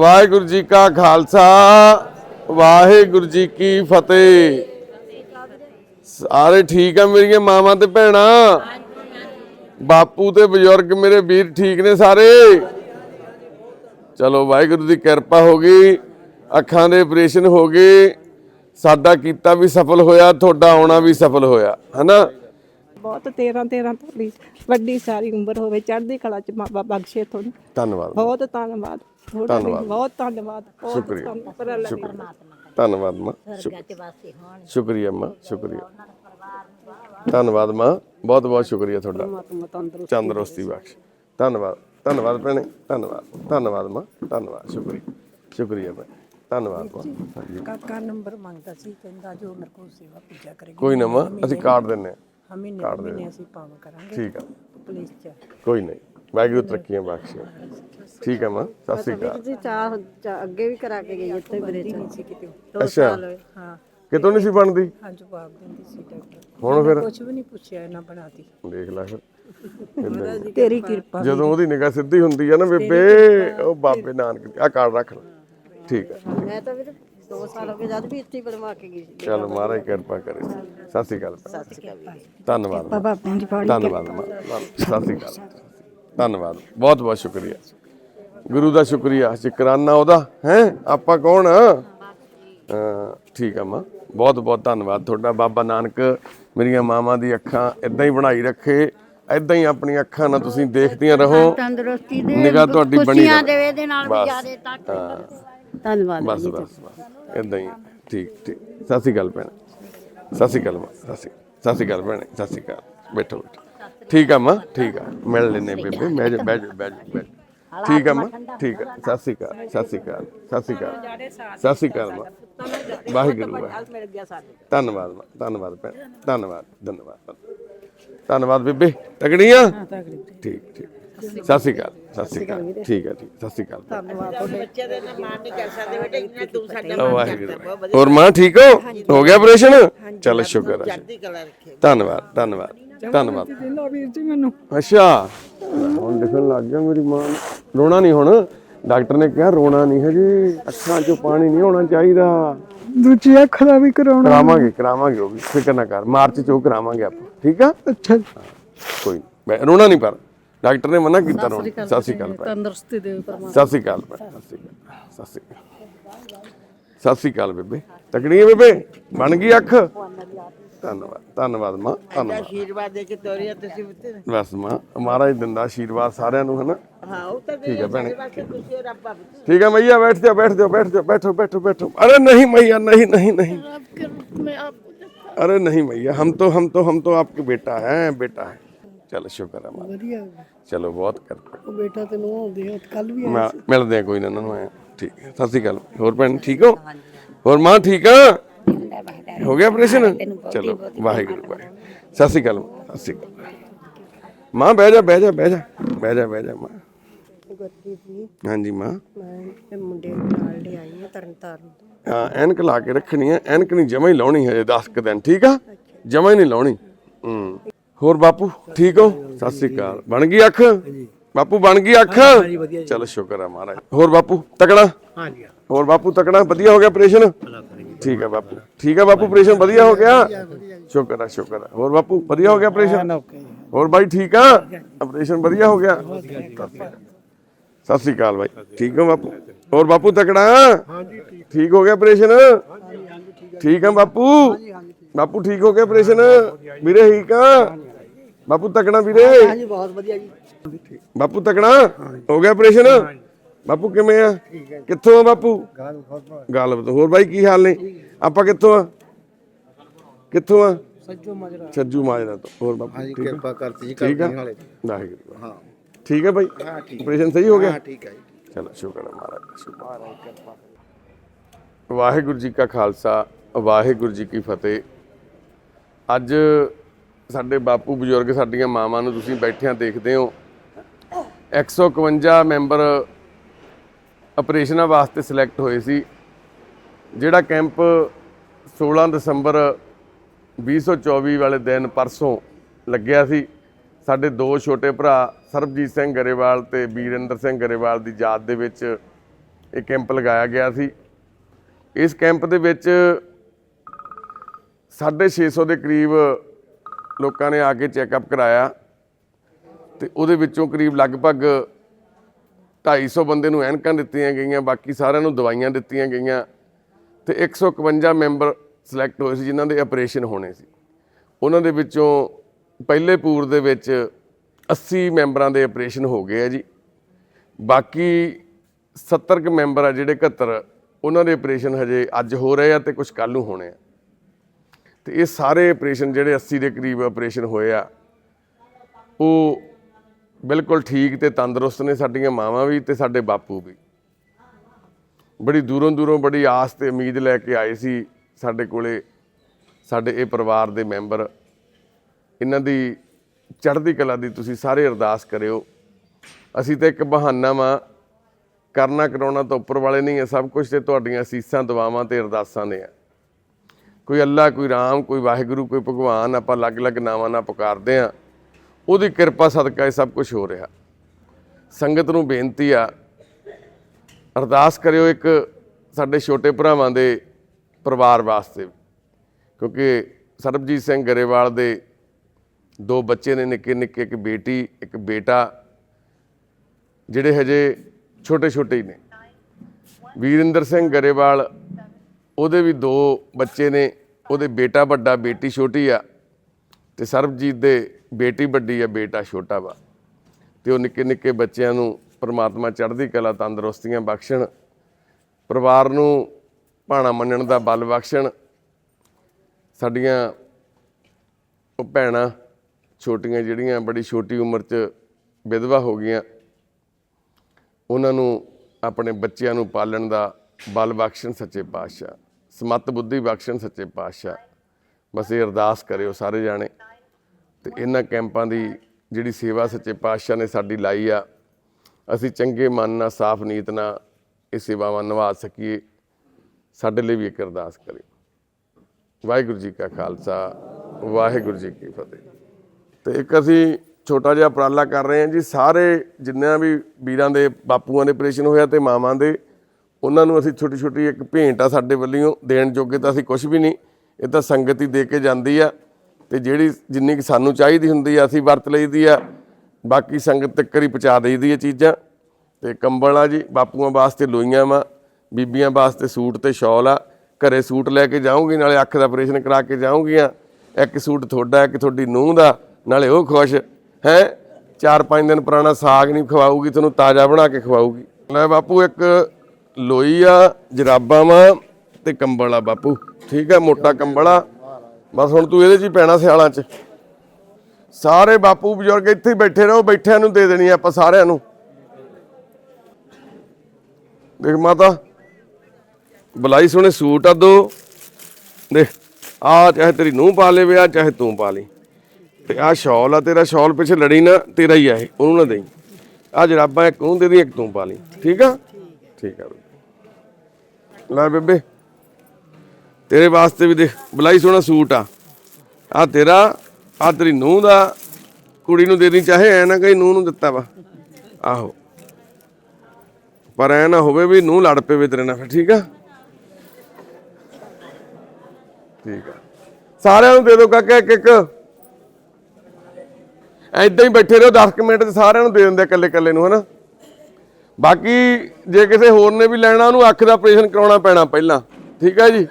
ਵਾਹਿਗੁਰੂ ਜੀ ਕਾ ਖਾਲਸਾ ਵਾਹਿਗੁਰੂ ਜੀ ਕੀ ਫਤਿਹ। ਸਾਰੇ ਠੀਕ ਆ ਮੇਰੀਆਂ ਮਾਵਾਂ ਤੇ ਭੈਣਾਂ? ਬਾਪੂ ਤੇ ਬਜ਼ੁਰਗ ਮੇਰੇ ਵੀਰ ਠੀਕ ਨੇ ਸਾਰੇ? ਚਲੋ ਵਾਹਿਗੁਰੂ ਦੀ ਕਿਰਪਾ ਹੋ ਗਈ ਅੱਖਾਂ ਦੇ ਆਪਰੇਸ਼ਨ ਹੋ ਗਏ। ਸਾਡਾ ਕੀਤਾ ਵੀ ਸਫਲ ਹੋਇਆ ਤੁਹਾਡਾ ਆਉਣਾ ਵੀ ਸਫਲ ਹੋਇਆ ਹਨਾ? ਬਹੁਤ 13 13 ਤੁਹਾਡੀ ਵੱਡੀ ਸਾਰੀ ਉਮਰ ਹੋਵੇ ਚੜ੍ਹਦੀ ਕਲਾ ਚ ਬਾਬਾ ਬਖਸ਼ੇ ਤੁਹਾਨੂੰ। ਧੰਨਵਾਦ। ਬਹੁਤ ਧੰਨਵਾਦ। ਤੁਹਾਡਾ ਵੀ ਧੰਨਵਾਦ। ਬਹੁਤ ਧੰਨਵਾਦ ਬਹੁਤ ਸ਼ੁਕਰੀਆ। ਤੁਹਾਨੂੰ ਧੰਨਵਾਦ ਮਾਂ ਸ਼ੁਕ- ਸ਼ੁਕਰੀਆ ਮਾਂ ਸ਼ੁਕਰੀਆ। ਧੰਨਵਾਦ ਮਾਂ ਬਹੁਤ ਬਹੁਤ ਸ਼ੁਕਰੀਆ ਤੁਹਾਡਾ। ਤੰਦਰੁਸਤੀ ਬਖਸ਼। ਧੰਨਵਾਦ ਧੰਨਵਾਦ ਭੈਣੇ ਧੰਨਵਾਦ ਧੰਨਵਾਦ ਮਾਂ ਧੰਨਵਾਦ ਸ਼ੁਕਰੀਆ। ਸ਼ੁਕਰੀਆ ਮੈਂ ਧੰਨਵਾਦ ਮਾਂ ਹਾਂਜੀ। ਕਾਕਾ ਨੰਬਰ ਮੰਗਦਾ ਸੀ ਕਹਿੰਦਾ ਜੋ ਮੇਰੇ ਕੋਲ ਸੇਵਾ ਪੂਜਾ ਕਰੇਗੀ ਕੋਈ ਨਾ ਮਾਂ ਅਸੀਂ ਕਾਰਡ ਦਿੰਨੇ ਆ ਹਾਂ ਮਹੀਨੇ ਮਹੀਨੇ ਅਸੀਂ ਪਾਵਾ ਕਰਾਂਗੇ। ਠੀਕ ਆ। ਪੁਲਿਸ ਚ। ਕੋਈ ਨਹੀਂ। ਵਾਹਿਗੁਰੂ ਤਰੱਕੀਆਂ ਬਖਸ਼ੇ। ਠੀਕ ਆ ਮਾਂ ਸਤਿ ਸ੍ਰੀ ਅਕਾਲ। ਜੀ ਚਾਹ ਚਾਹ ਅੱਗੇ ਵੀ ਕਰਾ ਕੇ ਗਈ ਇੱਥੇ ਬਰੇ ਚ ਸੀ ਕਿਤੇ ਅੱਛਾ ਹਾਂ। ਕਿਤੋਂ ਨਹੀਂ ਸੀ ਬਣਦੀ? ਹਾਂ ਜਵਾਬ ਦਿੰਦੀ ਸੀ ਡਾਕਟਰ। ਹੁਣ ਫਿਰ? ਕੁਝ ਵੀ ਨਹੀਂ ਪੁੱਛਿਆ ਨਾ ਬਣਾਤੀ। ਦੇਖ ਲੈ ਫਿਰ। ਏਦਾਂ ਹੀ। ਤੇਰੀ ਕਿਰਪਾ ਜਦੋਂ ਉਹਦੀ ਨਿਗਾਹ ਸਿੱਧੀ ਹੁੰਦੀ ਆ ਨਾ ਬੇਬੇ ਉਹ ਬਾਬੇ ਨਾਨਕ ਆ ਕਾਰਡ ਰੱਖ ਲੈ। ਠੀਕ ਆ। ਮੈਂ ਤਾਂ ਵੀਰ 2 ਸਾਲ ਹੋ ਗਏ ਜਦ ਵੀ ਇੱਥੇ ਹੀ ਬਣਵਾ ਕੇ ਗਈ ਸੀ। ਚਲ ਮਹਾਰਾਜ ਕਿਰਪਾ ਕਰੇ। ਸਤਿ ਸ੍ਰੀ ਅਕਾਲ। ਧੰਨਵਾਦ। ਮਾਂ। ਬਾਬਾ ਦੀ ਪਾਣੀ ਧੰਨਵਾਦ ਮਾਂ। ਸਤਿ ਸ੍ਰੀ ਅਕਾਲ। ਧੰਨਵਾਦ। ਬਹੁਤ ਬਹੁਤ ਸ਼ੁਕਰੀਆ। ਗੁਰੂ ਦਾ ਸ਼ੁਕਰੀਆ। ਸ਼ੁਕਰਾਨਾ ਉਹਦਾ। ਹੈ? ਆਪਾਂ ਕੌਣ? ਠੀਕ ਆ ਮਾਂ। ਬਹੁਤ ਬਹੁਤ ਧੰਨਵਾਦ ਤੁਹਾਡਾ। ਬਾਬਾ ਨਾਨਕ ਮੇਰੀਆਂ ਮਾਵਾਂ ਦੀ ਅੱਖਾਂ ਇਦਾਂ ਹੀ ਬਣਾਈ ਰੱਖੇ। ਇਦਾਂ ਹੀ ਆਪਣੀਆਂ ਅੱਖਾਂ ਨਾਲ ਤੁਸੀਂ ਦੇਖਦੀਆਂ ਰਹੋ। ਤੰਦਰੁਸਤੀ ਦੇ ਨਿਗਾਹ ਤੁਹਾਡੀ ਬਣੀ ਖੁਸ਼ੀਆਂ ਰਹੇ। ਦੇਵੇ ਦੇ ਨਾਲ ਵੀ। ਜਿਆਦੇ ਤੱਕ। ਧੰਨਵਾਦ ਬਸ ਬਸ ਬਸ। ਇਦਾਂ ਹੀ। ਠੀਕ ਠੀਕ। ਸਤਿ ਸ੍ਰੀ ਅਕਾਲ ਭੈਣ। ਸਤਿ ਸ੍ਰੀ ਅਕਾਲ। ਸਤਿ ਸ੍ਰੀ ਅਕਾਲ ਭੈਣੇ। ਸਤਿ ਸ੍ਰੀ ਅਕਾਲ। ਬੈਠੋ ਬੈਠੋ। ਠੀਕ ਆ ਮਾਂ ਠੀਕ ਆ। ਮਿਲ ਲੈਨੇ ਬੇਬੇ ਜਾ ਬਹਿ ਜਾ, ਬਹਿ ਜਾ ਠੀਕ ਆ ਮਾਂ ਠੀਕ ਆ। ਸਤਿ ਸ੍ਰੀ ਅਕਾਲ ਸਤਿ ਸ੍ਰੀ ਅਕਾਲ ਸਤਿ ਸ੍ਰੀ ਅਕਾਲ। ਸਤਿ ਸ੍ਰੀ ਅਕਾਲ ਮਾਂ। ਵਾਹਿਗੁਰੂ ਧੰਨਵਾਦ ਮਾਂ, ਧੰਨਵਾਦ ਭੈਣ ਧੰਨਵਾਦ ਧੰਨਵਾਦ ਧੰਨਵਾਦ। ਬੇਬੇ ਤਗੜੀਆਂ ਠੀਕ ਠੀਕ। ਸਤਿ ਸ੍ਰੀ ਅਕਾਲ ਸਤਿ ਸ੍ਰੀ ਅਕਾਲ। ਠੀਕ ਹੈ ਠੀਕ ਸਤਿ ਸ੍ਰੀ ਅਕਾਲ। ਬੱਚੇ ਦੇ ਨਾਲ ਮਾਨ ਨਹੀਂ ਕਰ ਸਕਦੇ ਬੇਟੇ ਜਿੰਨਾ ਤੂੰ ਸਾਡੇ ਹੋਰ ਮਾਂ ਠੀਕ ਹੋ? ਹੋ ਗਿਆ ਆਪਰੇਸ਼ਨ ਚੱਲ ਸ਼ੁਕਰ ਹੈ ਧੰਨਵਾਦ ਧੰਨਵਾਦ। ਧੰਨਵਾਦ। ਜਿੰਦਾ ਵੀਰ ਜੀ ਮੈਨੂੰ। ਅੱਛਾ। ਹੁਣ ਦਿਖਣ ਲੱਗ ਗਿਆ ਮੇਰੀ ਮਾਂ। ਨੂੰ। ਰੋਣਾ ਨਹੀਂ ਹੁਣ। ਡਾਕਟਰ ਨੇ ਕਿਹਾ ਰੋਣਾ ਨਹੀਂ ਹੈ ਜੀ ਅੱਖਾਂ 'ਚੋਂ ਪਾਣੀ ਨਹੀਂ ਆਉਣਾ ਚਾਹੀਦਾ। ਦੂਜੀ ਅੱਖ ਦਾ ਵੀ ਕਰਾਉਣਾ। ਕਰਾਵਾਂਗੇ ਕਰਾਵਾਂਗੇ ਉਹ ਵੀ। ਫਿਕਰ ਨਾ ਕਰ। ਮਾਰਚ 'ਚ ਉਹ ਕਰਾਵਾਂਗੇ ਆਪਾਂ। ਠੀਕ ਆ? ਅੱਛਾ ਕੋਈ। ਮੈਂ ਰੋਣਾ ਨਹੀਂ ਪਰ। ਡਾਕਟਰ ਨੇ ਮਨਾ ਕੀਤਾ ਰੋਣ। ਸਤਿ ਸ਼੍ਰੀ ਅਕਾਲ ਭੈਣ। ਤੰਦਰੁਸਤੀ ਦੇ ਪਰਮਾ ਸਤਿ ਸ਼੍ਰੀ ਅਕਾਲ ਭੈਣ, ਸਤਿ ਸ਼੍ਰੀ ਅਕਾਲ। ਸਤਿ ਸ਼੍ਰੀ ਅਕਾਲ। ਸਤਿ ਸ਼੍ਰੀ ਅਕਾਲ ਬੇਬੇ। ਤਕੜੀ ਹੈ ਬੇਬੇ? ਬਣ ਗਈ ਅੱਖ? ਧੰਨਵਾਦ ਧੰਨਵਾਦ ਮਾਂ ਧੰਨਵਾਦ ਆਸ਼ੀਰਵਾਦ ਦੇ ਕੇ ਤੋਰਿਆ ਤੁਸੀਂ ਪੁੱਤ ਬਸ ਮਾਂ ਮਹਾਰਾਜ ਦਿੰਦਾ ਆਸ਼ੀਰਵਾਦ ਸਾਰਿਆਂ ਨੂੰ ਹਨਾ ਹਾਂ ਉਹ ਤਾਂ ਠੀਕ ਹੈ ਭੈਣੇ ਵਾਸਤੇ ਤੁਸੀਂ ਰੱਬ ਆ ਪੁੱਤ ठीक है मैया बैठ जाओ बैठ जाओ बैठ जाओ बैठो बैठो बैठो अरे नहीं मैया नहीं नहीं नहीं अरे नहीं मैया हम तो हम तो हम तो आपके बेटा हैं बेटा है चलो शुक्र है मां ਵਧੀਆ चलो बहुत कर ਉਹ ਬੇਟਾ ਤੈਨੂੰ ਆਉਂਦੇ ਆ ਕੱਲ ਵੀ ਮੈਂ ਮਿਲਦੇ ਆ ਕੋਈ ਨਾ ਇਹਨਾਂ ਨੂੰ ਐਂ। ਠੀਕ ਹੈ ਸਤਿ ਸ਼੍ਰੀ ਅਕਾਲ ਹੋਰ ਭੈਣ ਠੀਕ ਹੋ ਹੋਰ ਮਾਂ ਠੀਕ ਆ ਹੋ ਗਿਆ ਆਪਰੇਸ਼ਨ ਚਲੋ ਵਾਹਿਗੁਰੂ ਵਾਹਿਗੁਰੂ। ਸਤਿ ਸ਼੍ਰੀ ਅਕਾਲ ਮਾਂ, ਸਤਿ ਸ਼੍ਰੀ ਅਕਾਲ। ਮਾਂ ਬਹਿ ਜਾ ਬਹਿ ਜਾ ਬਹਿ ਜਾ ਬਹਿ ਜਾ ਬਹਿ ਜਾ ਮਾਂ। ਗੁਰਪ੍ਰੀਤ ਜੀ। ਹਾਂਜੀ ਮਾਂ। ਮੈਂ ਇਹ ਮੁੰਡੇ ਨਾਲ ਲੈ ਆਈ ਹਾਂ ਤਰਨ ਤਾਰਨ ਤੋਂ। ਹਾਂ ਐਨਕ ਲਾ ਕੇ ਰੱਖਣੀ ਹੈ। ਐਨਕ ਨਹੀਂ ਜਮਾ ਹੀ ਲਾਉਣੀ ਹਜੇ 10 ਕੁ ਦਿਨ ਠੀਕ ਆ? ਜਮਾ ਹੀ ਨਹੀਂ ਲਾਉਣੀ। ਹੂੰ। ਹੋਰ ਬਾਪੂ ਠੀਕ ਹੋ? ਸਤਿ ਸ੍ਰੀ ਅਕਾਲ। ਬਣ ਗਈ ਅੱਖ? ਬਾਪੂ ਬਣ ਗਈ ਅੱਖ? ਚਲੋ ਸ਼ੁਕਰ ਹੈ ਮਹਾਰਾਜ। ਹੋਰ ਬਾਪੂ ਤਕੜਾ? ਹਾਂਜੀ ਹੋਰ ਬਾਪੂ ਤਕੜਾ? ਵਧੀਆ ਹੋ ਗਿਆ ਆਪਰੇਸ਼ਨ ਠੀਕ ਹੈ ਬਾਪੂ। ਠੀਕ ਹੈ ਬਾਪੂ ਆਪਰੇਸ਼ਨ ਵਧੀਆ ਹੋ ਗਿਆ? ਸ਼ੁਕਰ ਹੈ ਸ਼ੁਕਰ ਹੈ। ਹੋਰ ਬਾਪੂ ਵਧੀਆ ਹੋ ਗਿਆ ਆਪਰੇਸ਼ਨ ਹੋਰ ਬਾਈ ਠੀਕ ਆ? ਆਪਰੇਸ਼ਨ ਵਧੀਆ ਹੋ ਗਿਆ? ਸਤਿ ਸ੍ਰੀ ਅਕਾਲ ਬਾਈ। ਠੀਕ ਹੋ ਬਾਪੂ? ਹੋਰ ਬਾਪੂ ਤਕੜਾ? ਹਾਂਜੀ ਠੀਕ। ਹੋ ਗਿਆ ਆਪਰੇਸ਼ਨ ਠੀਕ ਆ ਬਾਪੂ? ਬਾਪੂ ਠੀਕ ਹੋ ਗਿਆ ਆਪਰੇਸ਼ਨ ਵੀਰੇ ਠੀਕ ਆ? ਬਾਪੂ ਤਕੜਾ ਵੀਰੇ? ਹਾਂਜੀ ਬਹੁਤ ਵਧੀਆ ਜੀ। ਬਾਪੂ ਤਕੜਾ? ਹੋ ਗਿਆ ਆਪਰੇਸ਼ਨ ਬਾਪੂ ਕਿਵੇਂ ਆ? ਕਿੱਥੋਂ ਆ ਬਾਪੂ? ਗੱਲ ਬਤਾ ਹੋਰ ਬਾਈ ਕੀ ਹਾਲ ਨੇ? ਆਪਾਂ ਕਿੱਥੋਂ ਆ? ਕਿੱਥੋਂ ਆ? ਸੱਜੋ ਮਜਰਾ। ਛੱਜੂ ਮਾਜਰਾ ਤੋਂ। ਹੋਰ ਬਾਪੂ ਹਾਂਜੀ? ਕਿਰਪਾ ਕਰਤੀ ਜੀ ਕਰਦੀ ਹਾਲੇ ਵਾਹਿਗੁਰੂ। ਹਾਂ। ਠੀਕ ਹੈ ਬਾਈ? ਹਾਂ ਠੀਕ। ਆਪਰੇਸ਼ਨ ਸਹੀ ਹੋ ਗਿਆ? ਹਾਂ ਠੀਕ ਹੈ ਚਲੋ ਸ਼ੁਕਰ ਹੈ ਮਹਾਰਾਜ ਦਾ ਸ਼ੁਕਰ ਵਾਹਿਗੁਰੂ ਜੀ ਕਾ ਖਾਲਸਾ ਵਾਹਿਗੁਰੂ ਜੀ ਕੀ ਫਤਿਹ। ਅੱਜ ਸਾਡੇ ਬਾਪੂ ਬਜ਼ੁਰਗ ਸਾਡੀਆਂ ਮਾਵਾਂ ਨੂੰ ਤੁਸੀਂ ਬੈਠਿਆਂ ਦੇਖਦੇ ਹੋ। 151 ਮੈਂਬਰ ਆਪਰੇਸ਼ਨਾਂ ਵਾਸਤੇ ਸਿਲੈਕਟ ਹੋਏ ਸੀ, ਜਿਹੜਾ ਕੈਂਪ 16 ਦਸੰਬਰ 2024 ਵਾਲੇ ਦਿਨ ਪਰਸੋਂ ਲੱਗਿਆ ਸੀ, ਸਾਡੇ ਦੋ ਛੋਟੇ ਭਰਾ ਸਰਬਜੀਤ ਸਿੰਘ ਗਰੇਵਾਲ ਤੇ ਵੀਰਿੰਦਰ ਸਿੰਘ ਗਰੇਵਾਲ ਦੀ ਯਾਦ ਦੇ ਵਿੱਚ ਇਹ ਕੈਂਪ ਲਗਾਇਆ ਗਿਆ ਸੀ। ਇਸ ਕੈਂਪ ਦੇ ਵਿੱਚ 650 ਦੇ ਕਰੀਬ ਲੋਕਾਂ ਨੇ ਆ ਕੇ ਚੈੱਕਅਪ ਕਰਾਇਆ ਤੇ ਉਹਦੇ ਵਿੱਚੋਂ ਕਰੀਬ ਲਗਭਗ 250 ਬੰਦੇ ਨੂੰ ਐਨਕਾਂ ਦਿੱਤੀਆਂ ਗਈਆਂ, ਬਾਕੀ ਸਾਰਿਆਂ ਨੂੰ ਦਵਾਈਆਂ ਦਿੱਤੀਆਂ ਗਈਆਂ ਤੇ 151 ਮੈਂਬਰ ਸਿਲੈਕਟ ਹੋਏ ਸੀ ਜਿਨ੍ਹਾਂ ਦੇ ਆਪਰੇਸ਼ਨ ਹੋਣੇ ਸੀ। ਉਹਨਾਂ ਦੇ ਵਿੱਚੋਂ ਪਹਿਲੇ ਪੂਰ ਦੇ ਵਿੱਚ 80 ਮੈਂਬਰਾਂ ਦੇ ਆਪਰੇਸ਼ਨ ਹੋ ਗਏ ਆ ਜੀ। ਬਾਕੀ 70 ਕੁ ਮੈਂਬਰ ਆ ਜਿਹੜੇ 71 ਉਹਨਾਂ ਦੇ ਆਪਰੇਸ਼ਨ ਹਜੇ ਅੱਜ ਹੋ ਰਹੇ ਆ ਤੇ ਕੁਝ ਕੱਲ ਨੂੰ ਹੋਣੇ ਆ। ਤੇ ਇਹ ਸਾਰੇ ਆਪਰੇਸ਼ਨ ਜਿਹੜੇ 80 ਦੇ ਕਰੀਬ ਆਪਰੇਸ਼ਨ ਹੋਏ ਆ, ਉਹ ਬਿਲਕੁਲ ਠੀਕ ਤੇ ਤੰਦਰੁਸਤ ਨੇ ਸਾਡੀਆਂ ਮਾਵਾਂ ਵੀ ਤੇ ਸਾਡੇ ਬਾਪੂ ਵੀ। ਬੜੀ ਦੂਰੋਂ ਦੂਰੋਂ ਬੜੀ ਆਸ ਤੇ ਉਮੀਦ ਲੈ ਕੇ ਆਏ ਸੀ ਸਾਡੇ ਕੋਲੇ, ਸਾਡੇ ਇਹ ਪਰਿਵਾਰ ਦੇ ਮੈਂਬਰ। ਇਹਨਾਂ ਦੀ ਚੜ੍ਹਦੀ ਕਲਾ ਦੀ ਤੁਸੀਂ ਸਾਰੇ ਅਰਦਾਸ ਕਰਿਓ। ਅਸੀਂ ਤਾਂ ਇੱਕ ਬਹਾਨਾ ਵਾਂ, ਕਰਨਾ ਕਰਾਉਣਾ ਤਾਂ ਉੱਪਰ ਵਾਲੇ ਨਹੀਂ ਹੈ ਸਭ ਕੁਝ ਤੇ ਤੁਹਾਡੀਆਂ ਅਸੀਸਾਂ ਦੁਆਵਾਂ ਤੇ ਅਰਦਾਸਾਂ ਨੇ ਆ। ਕੋਈ ਅੱਲਾ, ਕੋਈ ਰਾਮ, ਕੋਈ ਵਾਹਿਗੁਰੂ, ਕੋਈ ਭਗਵਾਨ, ਆਪਾਂ ਅਲੱਗ-ਅਲੱਗ ਨਾਵਾਂ ਨਾਲ ਪੁਕਾਰਦੇ ਆ। ਉਹਦੀ ਕਿਰਪਾ ਸਦਕਾ ਇਹ ਸਭ ਕੁਝ ਹੋ ਰਿਹਾ। ਸੰਗਤ ਨੂੰ ਬੇਨਤੀ ਆ, ਅਰਦਾਸ ਕਰਿਓ ਇੱਕ ਸਾਡੇ ਛੋਟੇ ਭਰਾਵਾਂ ਦੇ ਪਰਿਵਾਰ ਵਾਸਤੇ। ਕਿਉਂਕਿ ਸਰਬਜੀਤ ਸਿੰਘ ਗਰੇਵਾਲ ਦੇ ਦੋ ਬੱਚੇ ਨੇ, ਨਿੱਕੇ ਨਿੱਕੇ, ਇੱਕ ਬੇਟੀ, ਇੱਕ ਬੇਟਾ, ਜਿਹੜੇ ਹਜੇ ਛੋਟੇ ਛੋਟੇ ਹੀ ਨੇ। ਵੀਰਿੰਦਰ ਸਿੰਘ ਗਰੇਵਾਲ, ਉਹਦੇ ਵੀ ਦੋ ਬੱਚੇ ਨੇ, ਉਹਦੇ ਬੇਟਾ ਵੱਡਾ, ਬੇਟੀ ਛੋਟੀ ਆ ਤੇ ਸਰਬਜੀਤ ਦੇ ਬੇਟੀ ਵੱਡੀ ਆ, ਬੇਟਾ ਛੋਟਾ ਵਾ। ਤੇ ਉਹ ਨਿੱਕੇ ਨਿੱਕੇ ਬੱਚਿਆਂ ਨੂੰ ਪਰਮਾਤਮਾ ਚੜ੍ਹਦੀ ਕਲਾ, ਤੰਦਰੁਸਤੀਆਂ ਬਖਸ਼ਣ, ਪਰਿਵਾਰ ਨੂੰ ਭਾਣਾ ਮੰਨਣ ਦਾ ਬਲ ਬਖਸ਼ਣ। ਸਾਡੀਆਂ ਉਹ ਭੈਣਾਂ ਛੋਟੀਆਂ ਜਿਹੜੀਆਂ ਬੜੀ ਛੋਟੀ ਉਮਰ 'ਚ ਵਿਧਵਾ ਹੋ ਗਈਆਂ, ਉਹਨਾਂ ਨੂੰ ਆਪਣੇ ਬੱਚਿਆਂ ਨੂੰ ਪਾਲਣ ਦਾ ਬਲ ਬਖਸ਼ਣ ਸੱਚੇ ਪਾਤਸ਼ਾਹ। ਸਮਤ ਬੁੱਧੀ ਬਖਸ਼ਣ ਸੱਚੇ ਪਾਤਸ਼ਾਹ। ਬਸ ਇਹ ਅਰਦਾਸ ਕਰਿਓ ਸਾਰੇ ਜਾਣੇ। ਤੇ ਇਹਨਾਂ ਕੈਂਪਾਂ ਦੀ ਜਿਹੜੀ ਸੇਵਾ ਸੱਚੇ ਪਾਤਸ਼ਾਹ ਨੇ ਸਾਡੀ ਲਾਈ ਆ, ਅਸੀਂ ਚੰਗੇ ਮਨ ਨਾਲ, ਸਾਫ਼ ਨੀਤ ਨਾਲ ਇਹ ਸੇਵਾਵਾਂ ਨਿਭਾ ਸਕੀਏ। ਸਾਡੇ ਲਈ ਵੀ ਇੱਕ ਅਰਦਾਸ ਕਰਿਓ ਵਾਹਿਗੁਰੂ ਜੀ ਕਾ ਖਾਲਸਾ, ਵਾਹਿਗੁਰੂ ਜੀ ਕੀ ਫਤਿਹ। ਤੇ ਇੱਕ ਅਸੀਂ ਛੋਟਾ ਜਿਹਾ ਉਪਰਾਲਾ ਕਰ ਰਹੇ ਹਾਂ ਜੀ, ਸਾਰੇ ਜਿੰਨਿਆਂ ਵੀ ਵੀਰਾਂ ਦੇ, ਬਾਪੂਆਂ ਦੇ ਆਪਰੇਸ਼ਨ ਹੋਇਆ ਤੇ ਮਾਵਾਂ ਦੇ, ਉਹਨਾਂ ਨੂੰ ਅਸੀਂ ਛੋਟੀ ਛੋਟੀ ਇੱਕ ਭੇਂਟ ਆ ਸਾਡੇ ਵੱਲੋਂ ਦੇਣ ਜੋਗੇ ਤਾਂ ਅਸੀਂ ਕੁਝ ਵੀ ਨਹੀਂ, ਇਹ ਤਾਂ ਸੰਗਤ ਹੀ ਦੇ ਕੇ ਜਾਂਦੀ ਆ। ਤੇ ਜਿਹੜੀ ਜਿੰਨੀ ਕਿ ਸਾਨੂੰ ਚਾਹੀਦੀ ਹੁੰਦੀ ਆ, ਅਸੀਂ ਵਰਤ ਲਈਦੀ ਆ। ਬਾਕੀ ਸੰਗਤ ਤੱਕ ਹੀ ਪਹੁੰਚਾ ਦੇਈਦੀ ਆ ਚੀਜ਼ਾਂ। ਤੇ ਕੰਬਲ ਆ ਜੀ, ਬਾਪੂਆਂ ਵਾਸਤੇ ਲੋਈਆਂ ਵਾ, ਬੀਬੀਆਂ ਵਾਸਤੇ ਸੂਟ ਤੇ ਸ਼ਾਲ ਆ। ਘਰੇ ਸੂਟ ਲੈ ਕੇ ਜਾਊਂਗੀ, ਨਾਲੇ ਅੱਖ ਦਾ ਆਪਰੇਸ਼ਨ ਕਰਾ ਕੇ ਜਾਊਂਗੀਆਂ। ਇੱਕ ਸੂਟ ਤੁਹਾਡਾ, ਇੱਕ ਤੁਹਾਡੀ ਨੂੰਹ ਦਾ, ਨਾਲੇ ਉਹ ਖੁਸ਼। ਹੈ? ਚਾਰ ਪੰਜ ਦਿਨ ਪੁਰਾਣਾ ਸਾਗ ਨਹੀਂ ਖਵਾਊਗੀ, ਤੁਹਾਨੂੰ ਤਾਜ਼ਾ ਬਣਾ ਕੇ ਖਵਾਊਗੀ। ਲੈ ਬਾਪੂ, ਇੱਕ ਲੋਈ ਆ, ਜਰਾਬਾਂ ਵਾ ਤੇ ਕੰਬਲ ਆ ਬਾਪੂ। ਠੀਕ ਆ, ਮੋਟਾ ਕੰਬਲ ਆ। ਬਸ ਹੁਣ ਤੂੰ ਇਹਦੇ 'ਚ ਹੀ ਪੈਣਾ ਸਿਆਲਾਂ 'ਚ। ਸਾਰੇ ਬਾਪੂ ਬਜ਼ੁਰਗ ਇੱਥੇ ਹੀ ਬੈਠੇ ਰਹੋ, ਬੈਠਿਆਂ ਨੂੰ ਦੇ ਦੇਣੀ ਆਪਾਂ ਸਾਰਿਆਂ ਨੂੰ। ਦੇਖ ਮਾਤਾ, ਬਲਾਈ ਸੋਹਣੇ ਸੂਟ ਆ ਦੋ। ਦੇਖ, ਆ ਚਾਹੇ ਤੇਰੀ ਨੂੰ ਪਾ ਲੇਵੇ, ਆ ਚਾਹੇ ਤੂੰ ਪਾ ਲਈ। ਤੇ ਆ ਸ਼ਾਲ ਆ, ਤੇਰਾ ਸ਼ਾਲ ਪਿੱਛੇ ਲੜੀ ਨਾ, ਤੇਰਾ ਹੀ ਆ ਇਹ, ਉਹਨੂੰ ਨਾ ਦੇਈ। ਆ ਜਰਾਬਾਂ, ਇੱਕ ਉਹਨੂੰ ਦੇ ਦੀ ਇੱਕ ਤੂੰ ਪਾ ਲਈ। ਠੀਕ ਆ? ਠੀਕ ਆ ਲੈ ਬੇਬੇ ਤੇਰੇ ਵਾਸਤੇ ਵੀ ਦੇਖ, ਬਲਾਈ ਸੋਹਣਾ ਸੂਟ ਆ। ਆ ਤੇਰਾ, ਆ ਤੇਰੀ ਨੂੰਹ ਦਾ, ਕੁੜੀ ਨੂੰ ਦੇਣੀ ਚਾਹੇ, ਐ ਨਾ ਕਹੀਂ ਨੂੰਹ ਨੂੰ ਦਿੱਤਾ ਵਾ। ਆਹੋ। ਪਰ ਐ ਨਾ ਹੋਵੇ ਵੀ ਨੂੰਹ ਲੜ ਪਵੇ ਤੇਰੇ ਨਾਲ ਫਿਰ, ਠੀਕ ਆ? ਠੀਕ ਆ। ਸਾਰਿਆਂ ਨੂੰ ਦੇ ਦੋ ਕਾਕਾ ਇੱਕ ਇੱਕ। ਐਦਾਂ ਹੀ ਬੈਠੇ ਰਹੋ 10 ਕੁ ਮਿੰਟ ਤੇ ਸਾਰਿਆਂ ਨੂੰ ਦੇ ਦਿੰਦੇ ਇਕੱਲੇ ਇਕੱਲੇ ਨੂੰ, ਹਨਾ? ਬਾਕੀ ਜੇ ਕਿਸੇ ਹੋਰ ਨੇ ਵੀ ਲੈਣਾ, ਉਹਨੂੰ ਅੱਖ ਦਾ ਆਪਰੇਸ਼ਨ ਕਰਾਉਣਾ ਪੈਣਾ ਪਹਿਲਾਂ। ਠੀਕ ਹੈ ਜੀ?